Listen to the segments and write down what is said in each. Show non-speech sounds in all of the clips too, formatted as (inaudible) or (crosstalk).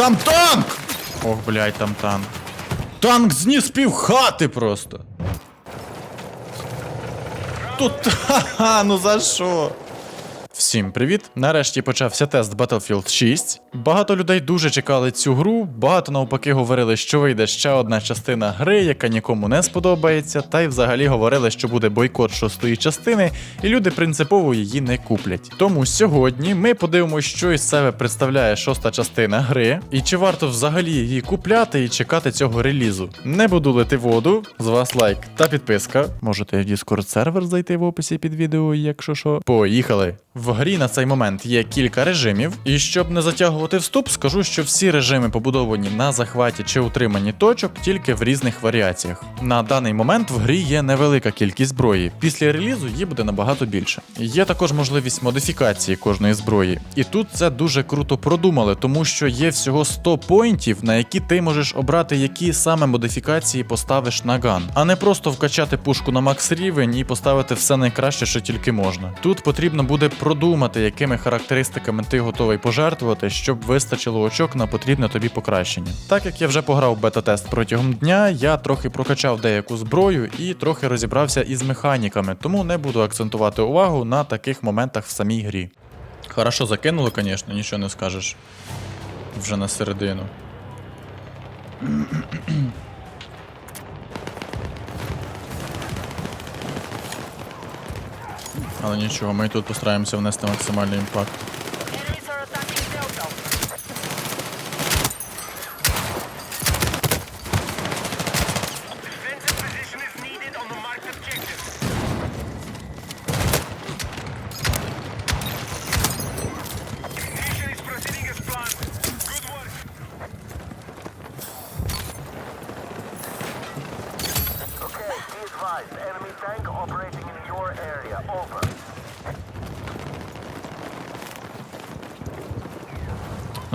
Там танк! Ох, блядь, там танк. Танк зніс пів хати просто. Тут. (laughs) Ха-ха, ну за що? Всім привіт! Нарешті почався тест Battlefield 6. Багато людей дуже чекали цю гру, багато навпаки говорили, що вийде ще одна частина гри, яка нікому не сподобається, та й взагалі говорили, що буде бойкот шостої частини, і люди принципово її не куплять. Тому сьогодні ми подивимося, що із себе представляє шоста частина гри, і чи варто взагалі її купляти і чекати цього релізу. Не буду лити воду, з вас лайк та підписка. Можете в Discord сервер зайти в описі під відео, якщо що. Поїхали! В грі на цей момент є кілька режимів, і щоб не затягувати вступ, скажу, що всі режими побудовані на захваті чи утриманні точок тільки в різних варіаціях. На даний момент в грі є невелика кількість зброї. Після релізу її буде набагато більше. Є також можливість модифікації кожної зброї, і тут це дуже круто продумали, тому що є всього 100 поінтів, на які ти можеш обрати, які саме модифікації поставиш на ган, а не просто вкачати пушку на макс рівень і поставити все найкраще, що тільки можна. Тут потрібно буде продумати, якими характеристиками ти готовий пожертвувати, щоб вистачило очок на потрібне тобі покращення. Так як я вже пограв бета-тест протягом дня, я трохи прокачав деяку зброю і трохи розібрався із механіками, тому не буду акцентувати увагу на таких моментах в самій грі. Хорошо закинули, звісно, нічого не скажеш. Вже на середину. Але нічого, ми тут постараємося внести максимальний імпакт.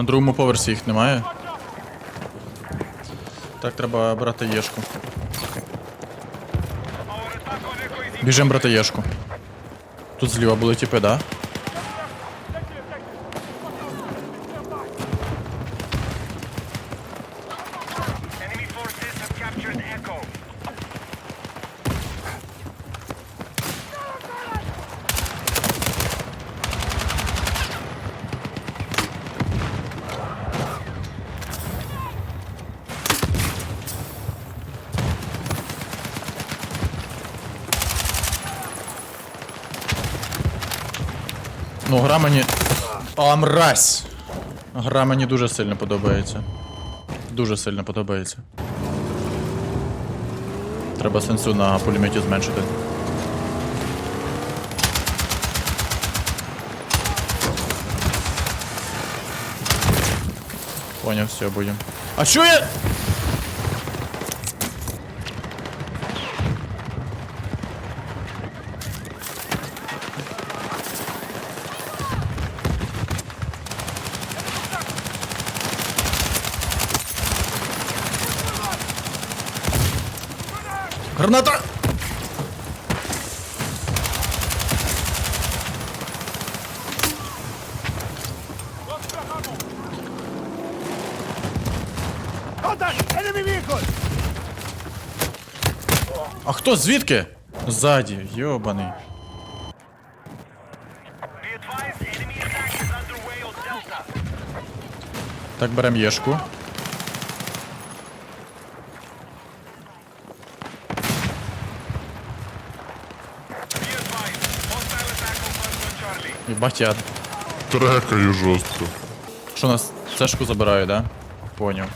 Другому поверсі їх немає. Так, треба брати єшку. Our attack on Echo is Біжим брати єшку. Тут зліва були тіпи, да? Мразь! Гра мені дуже сильно подобається. Дуже сильно подобається. Треба сенсу на пулеметі зменшити. Поняв, все, будем. А що я? А хто звідки? Ззаді, йобаний. Так, берем єшку. Єбать я. Трекаю жорстко. Що нас цешку забирають, да? Поняв.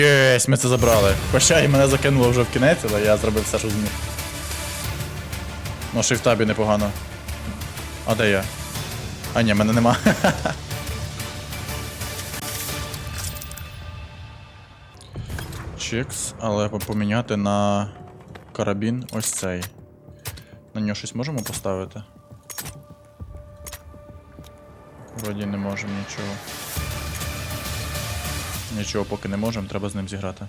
Єсь, ми це забрали. Хоча і мене закинуло вже в кінець, але я зробив все, що зміг. Ну, шифтабі непогано. А де я? А ні, мене нема. (laughs) Чикс, але поміняти на карабін ось цей. На нього щось можемо поставити? Вроді не можемо нічого. Нічого поки не можемо, треба з ним зіграти.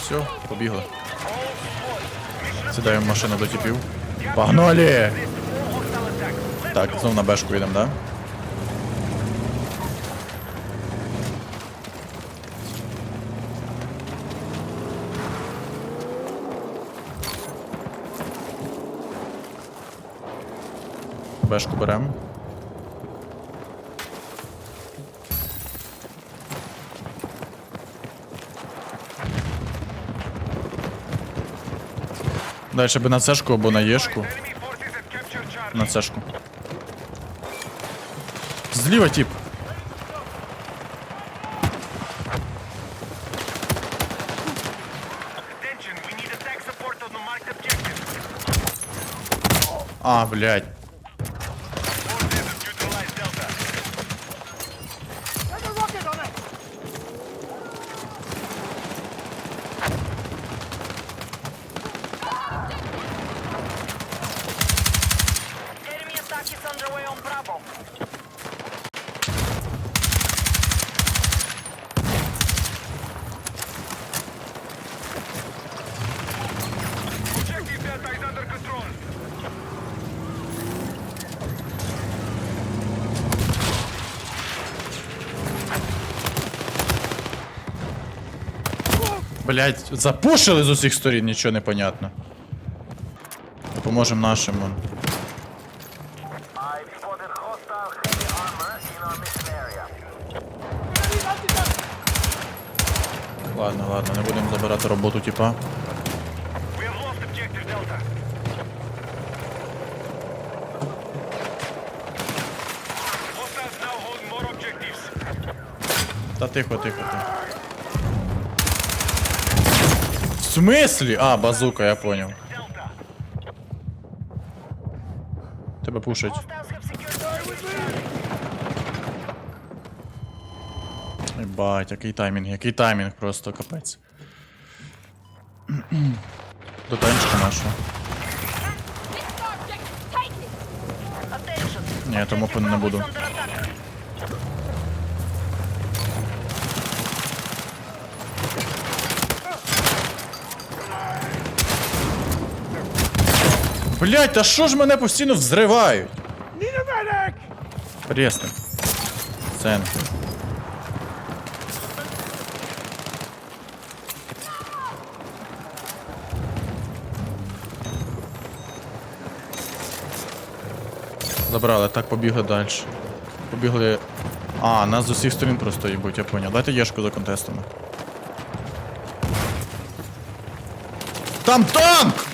Все, побігли. Сідаємо машину до тіпів. Погнали! Так, знов на бешку йдемо, да? Бешку беремо. Дальше би на цешку або на єшку. На цешку. Зліва тип. Attention, we Блядь, запушили з усіх сторін, нічого не понятно. Допоможемо нашим. Ладно, ладно, не будемо забирати роботу, типа. Та тихо, тихо, тихо. В смислі? А, базука, я понял. Delta. Тебе пушать. Hostiles have secured Charlie. Ебать, який таймінг, який таймінг просто капець. До танчика нашого. Attention. Ні, тому Objective не Bravo буду. Блять, та що ж мене постійно взривають? Рєсни. Центр. Забрали, так побігли далі. Побігли. А, нас з усіх сторін просто їбуть, я поняв. Дайте єшку за контестами. Там танк!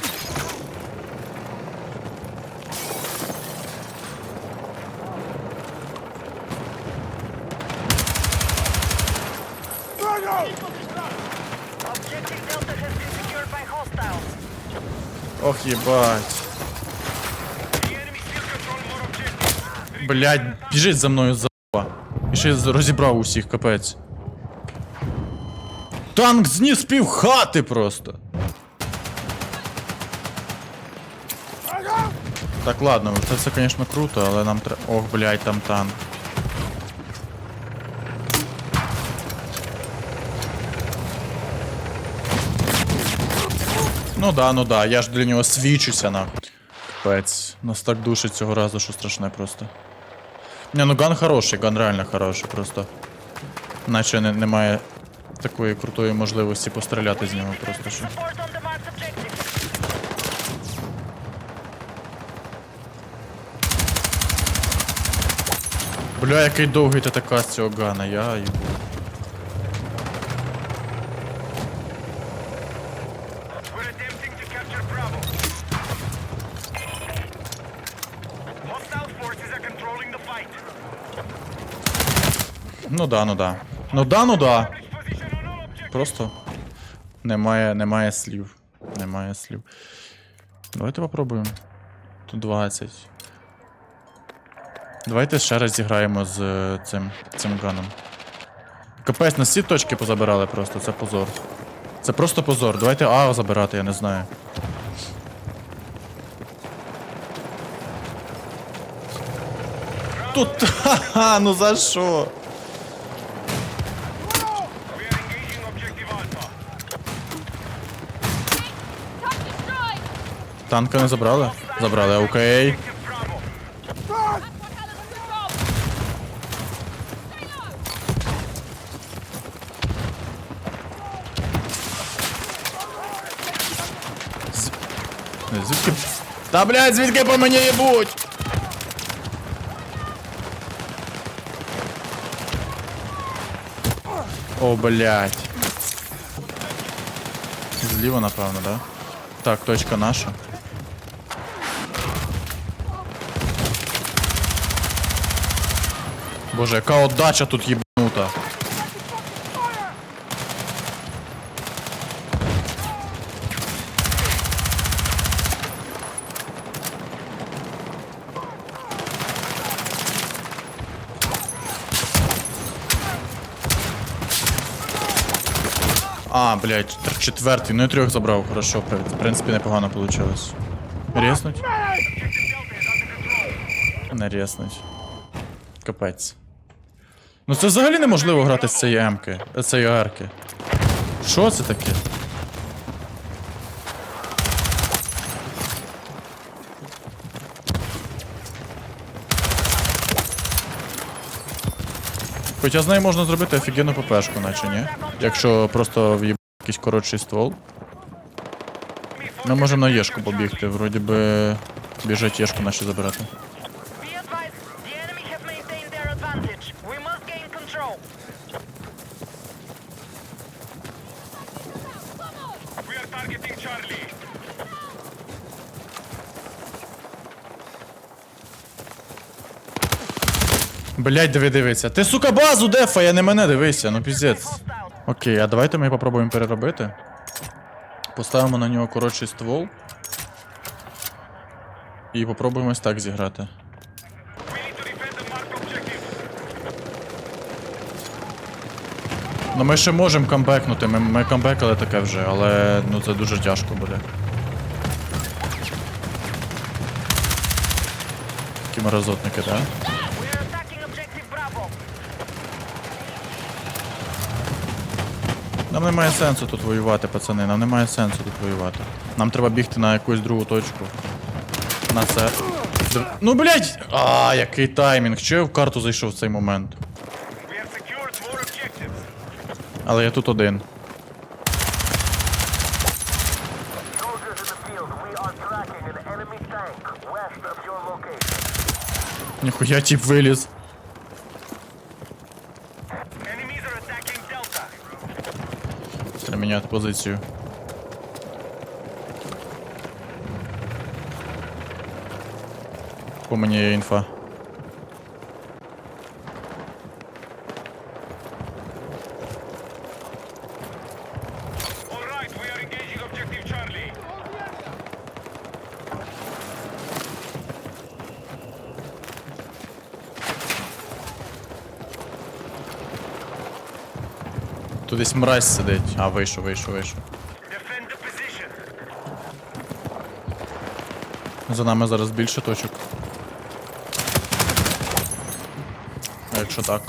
Ох, єбать. The enemy still control more objectives. Блять, біжить за мною за. І ще з- розібрав усіх, капець. Танк зніс пів хати просто. Так, ладно, це все, звісно, круто, але нам треба. Ох, блять, там танк. Ну да, ну да, я ж для нього свічуся на. Капець. Нас так душить цього разу, що страшне просто. Не, ну ган хороший, ган реально хороший, просто. Наче не, немає такої крутої можливості постріляти з нього просто що. Бля, який довгий ТТК з цього гана, я їбу. Ну да, ну да. Ну да, ну да. Просто немає, немає слів. Немає слів. Давайте попробуємо. Тут 20. Давайте ще раз зіграємо з е, цим, цим ганом. Капець, нас всі точки позабирали просто, це позор. Це просто позор. Давайте А забирати, я не знаю. Тут. (laughs) Ха-ха, ну за що? Танка не забрали? Забрали, окей. З- Звідки. Та блядь, звідки по мені їбуть? О, блядь. Зліва, напевно, да? Так, точка наша. Боже, яка отдача тут їбнута. А, блядь, четвертий, ну і трьох забрав, хорошо, в в принципі, непогано вийшло. Резнуть? Не резнуть. Капець. Ну це взагалі неможливо грати з цієї М-ки, е, цієї арки. Що це таке? Хоча з нею можна зробити офігенну ППшку, наче ні? Якщо просто в'їб якийсь коротший ствол. Ми можемо на Єшку побігти, вроді би біжать Єшку наші забирати. Блять, диви, дивися. Ти сука базу дефай, а не мене дивися, ну піздець. Окей, а давайте ми попробуємо переробити. Поставимо на нього коротший ствол. І попробуємо ось так зіграти. Ну ми ще можемо камбекнути, ми, ми камбекали таке вже, але ну це дуже тяжко буде. Такі морозотники, так? Да? Нам немає сенсу тут воювати, пацани. Нам немає сенсу тут воювати. Нам треба бігти на якусь другу точку. На це. Ну блять! А, який таймінг. Чого я в карту зайшов в цей момент? Але я тут один. Soldiers in the міняти позицію. По мені є інфа. Тут десь мразь сидить. А, вийшов, вийшов, вийшов. За нами зараз більше точок. А якщо так.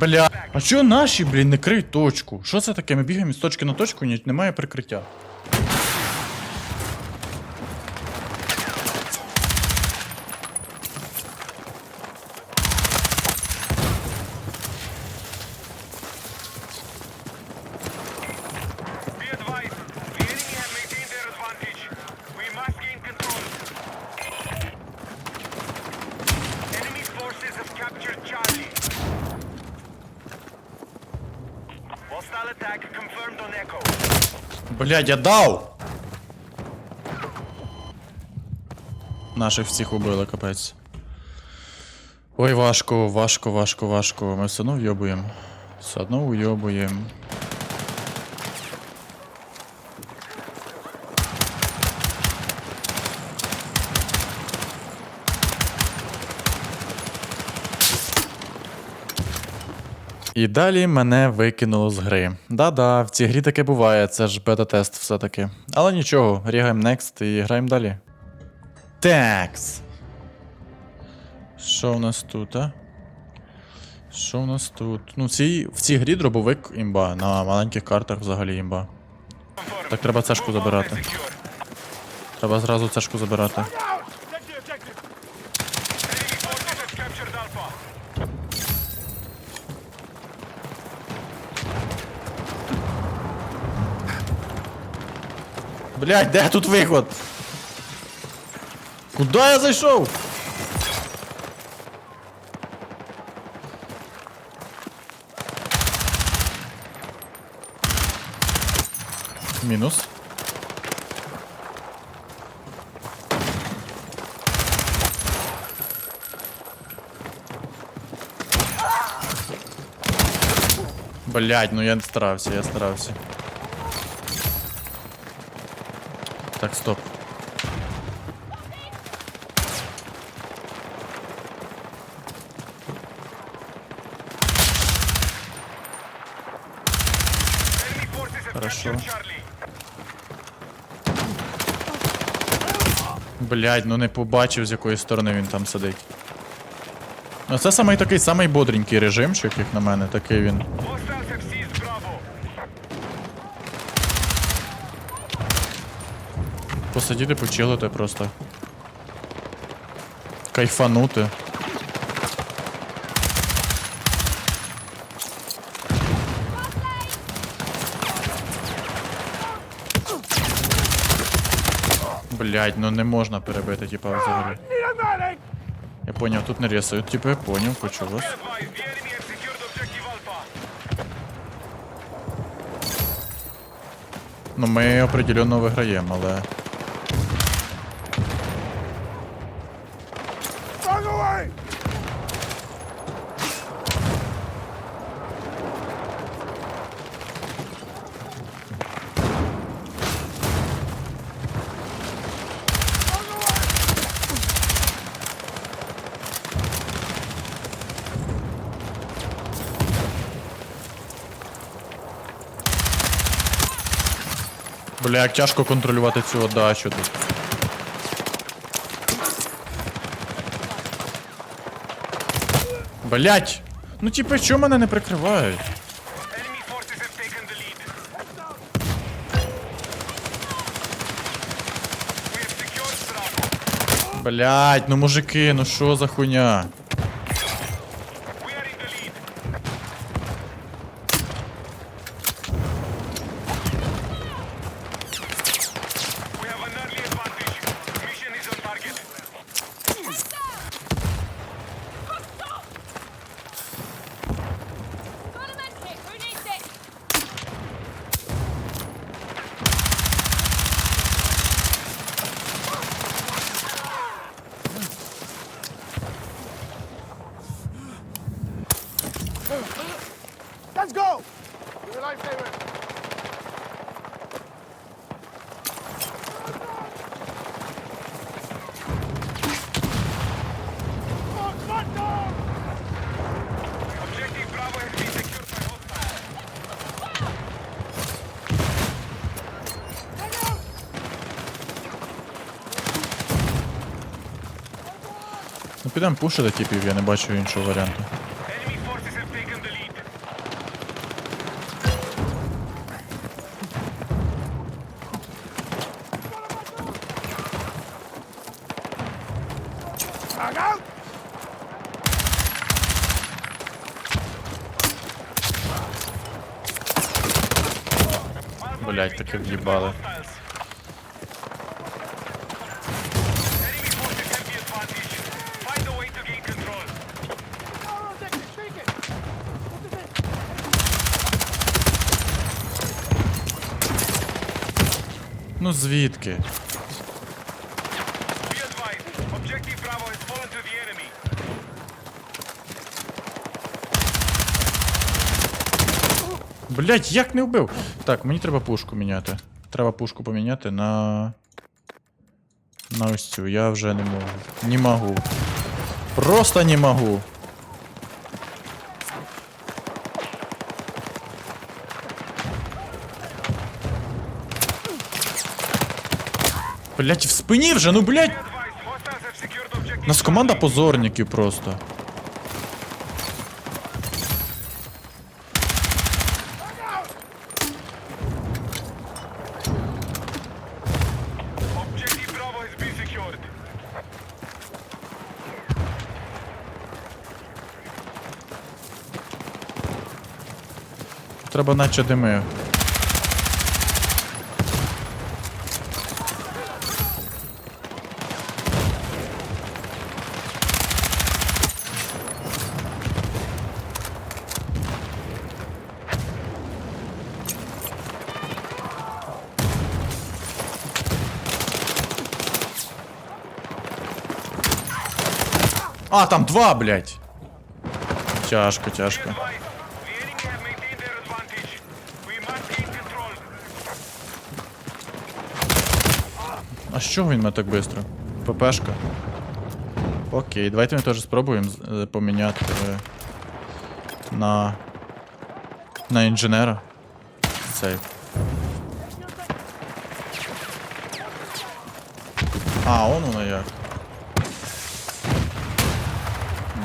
Бля. А чого наші, блін, не криють точку? Що це таке? Ми бігаємо з точки на точку, ні, немає прикриття. Блядь, я дав! Наших всіх убили, капець. Ой, важко, важко, важко, важко. Ми все одно вйобуємо. Все одно уйобуємо. І далі мене викинуло з гри. Да-да, в цій грі таке буває, це ж бета-тест все-таки. Але нічого, рігаємо next і граємо далі. Такс. Що у нас тут, а? Що у нас тут? Ну, в цій, в цій грі дробовик імба, на маленьких картах взагалі імба. Так треба цешку забирати. Треба зразу цешку забирати. Блять, де тут виход? Куда я зайшов? Мінус. Блять, ну я старався, я старався. Так, стоп. Хорошо. Блять, ну не побачив, з якої сторони він там сидить. Ну це самий такий самий бодренький режимчик, як на мене, такий він. Посидіти, почилити просто. Кайфанути. Блять, ну не можна перебити, типа, взагалі. Я поняв, тут не рисують, типа, я поняв, почув вас. Ну ми определенно виграємо, але. Бля, як тяжко контролювати цю отдачу тут. Блять! Ну типа, що мене не прикривають? Блять, ну мужики, ну що за хуйня? Підемо пушити типів, я не бачу іншого варіанту. Блять, таке в'їбали. Ну звідки. Блять, як не вбив? Так, мені треба пушку міняти. Треба пушку поміняти на. На ось цю. Я вже не можу. Не могу. Просто не могу. Блять, в спині вже, ну блять! У Нас команда позорників просто. Треба наче дими. А, там два, блядь. Тяжко, тяжко. А що він мене так швидко? ППшка. Окей, давайте ми теж спробуємо е, поміняти е, на. на інженера. Цей. А, он воно як.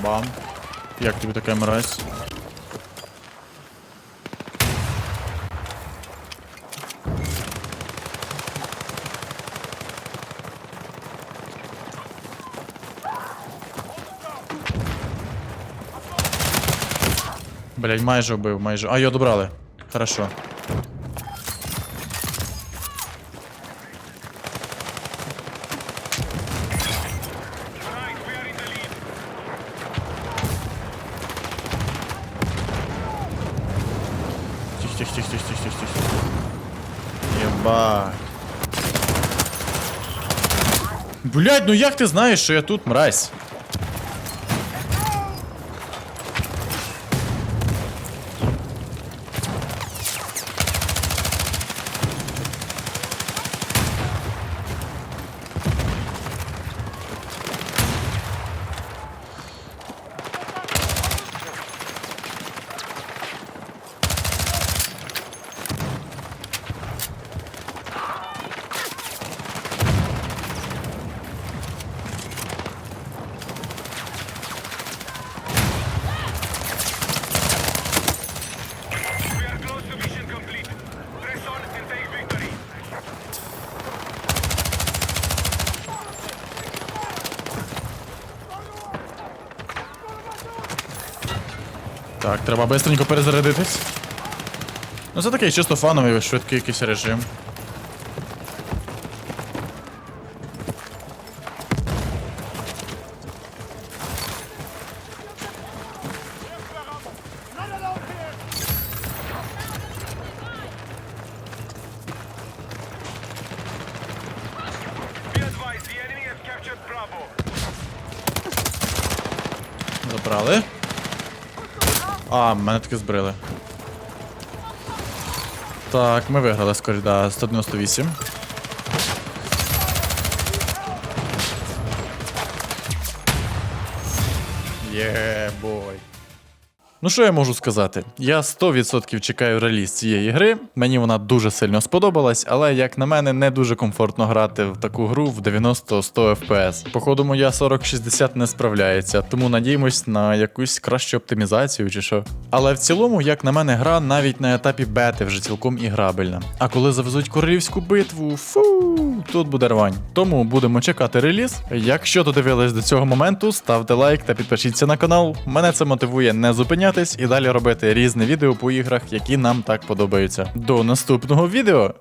Бам. Як тобі така мразь? Блять, майже вбив, майже. А, його добрали. Хорошо. Тихо, тихо, тихо, тихо, тихо, тихо. Єбать. Блять, ну як ти знаєш, що я тут мразь? Так, треба бистренько перезарядитись. Ну це такий чисто фановий швидкий якийсь режим. Мене таки збрили. Так, ми виграли скорі, да, 198. Є, бой. Ну що я можу сказати? Я 100% чекаю реліз цієї гри. Мені вона дуже сильно сподобалась, але як на мене, не дуже комфортно грати в таку гру в 90-100 FPS. Походу, моя 4060 не справляється, тому надіємось на якусь кращу оптимізацію чи що. Але в цілому, як на мене, гра навіть на етапі бети вже цілком іграбельна. А коли завезуть королівську битву, фу, тут буде рвань. Тому будемо чекати реліз. Якщо додивились до цього моменту, ставте лайк та підпишіться на канал. Мене це мотивує не зупинятись і далі робити різне відео по іграх, які нам так подобаються. До наступного відео!